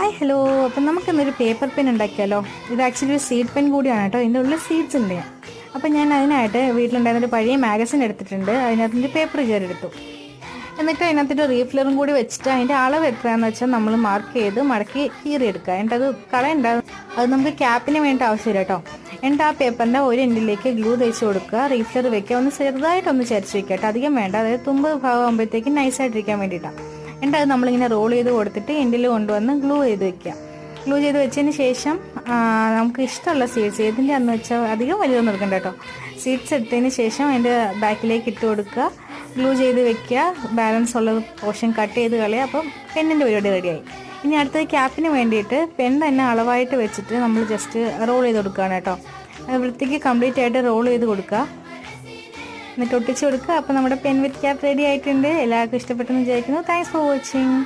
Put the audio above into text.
Hi hello അപ്പം നമുക്കിന്നൊരു paper pen ഉണ്ടാക്കിയാലോ? ഇത് ആക്ച്വലി ഒരു സീഡ് പെൻ കൂടിയാണ് കേട്ടോ. ഇതിന്റെ ഉള്ളിൽ സീഡ്സ് ഉണ്ട്. അപ്പം ഞാൻ അതിനായിട്ട് വീട്ടിലുണ്ടായിരുന്ന ഒരു പഴയ മാഗസിൻ എടുത്തിട്ടുണ്ട്. അതിനകത്തിന്റെ പേപ്പർ കയറിയെടുത്തു എന്നിട്ട് അതിനകത്തൊരു റീഫിലറും കൂടി വെച്ചിട്ട് അതിന്റെ അളവ് എത്രയാണെന്ന് വെച്ചാൽ നമ്മൾ മാർക്ക് ചെയ്ത് മടക്കി കീറിയെടുക്കുക എന്നിട്ട് അത് കളയണ്ട. അത് നമുക്ക് ക്യാപ്പിന് വേണ്ട ആവശ്യമില്ല കേട്ടോ. എന്നിട്ട് ആ പേപ്പറിന്റെ ഒരു എൻഡിലേക്ക് ഗ്ലൂ തേച്ച് കൊടുക്കുക. റീഫിലർ വെക്കുക ഒന്ന് ചെറുതായിട്ടൊന്ന് ചരിച്ച് വെക്കുക കേട്ടോ. അധികം വേണ്ട. അതായത് തുമ്പ് ഭാഗമാകുമ്പോഴത്തേക്ക് നൈസായിട്ടിരിക്കാൻ വേണ്ടിയിട്ടാണ്. എന്നിട്ട് അത് നമ്മളിങ്ങനെ റോൾ ചെയ്ത് കൊടുത്തിട്ട് എൻഡിൽ കൊണ്ടുവന്ന് ഗ്ലൂ ചെയ്ത് വെക്കുക. ഗ്ലൂ ചെയ്ത് വെച്ചതിന് ശേഷം നമുക്ക് ഇഷ്ടമുള്ള സീഡ്സ് ഏതിന്റെ അന്ന് വെച്ചാൽ അധികം വലുതൊന്നും എടുക്കണ്ട കേട്ടോ. സീഡ്സ് എടുത്തതിന് ശേഷം അതിന്റെ ബാക്കിലേക്ക് ഇട്ട് കൊടുക്കുക. ഗ്ലൂ ചെയ്ത് വെക്കുക. ബാലൻസ് ഉള്ള പോർഷൻ കട്ട് ചെയ്ത് കളയുക. അപ്പം പെണ്ണിന്റെ പരിപാടി റെഡിയായി ഇനി അടുത്തത് ക്യാപ്പിന് വേണ്ടിയിട്ട് പെൺ തന്നെ അളവായിട്ട് വെച്ചിട്ട് നമ്മൾ ജസ്റ്റ് റോൾ ചെയ്ത് കൊടുക്കുകയാണ് കേട്ടോ. വൃത്തിക്ക് കംപ്ലീറ്റ് ആയിട്ട് റോൾ ചെയ്ത് കൊടുക്കുക. എന്നിട്ട് ഒട്ടിച്ചു കൊടുക്കുക. അപ്പോൾ നമ്മുടെ പെൻ വിത്ത് ക്യാപ്പ് റെഡി ആയിട്ടുണ്ട്. എല്ലാവർക്കും ഇഷ്ടപ്പെട്ടെന്ന് വിചാരിക്കുന്നു. Thanks for watching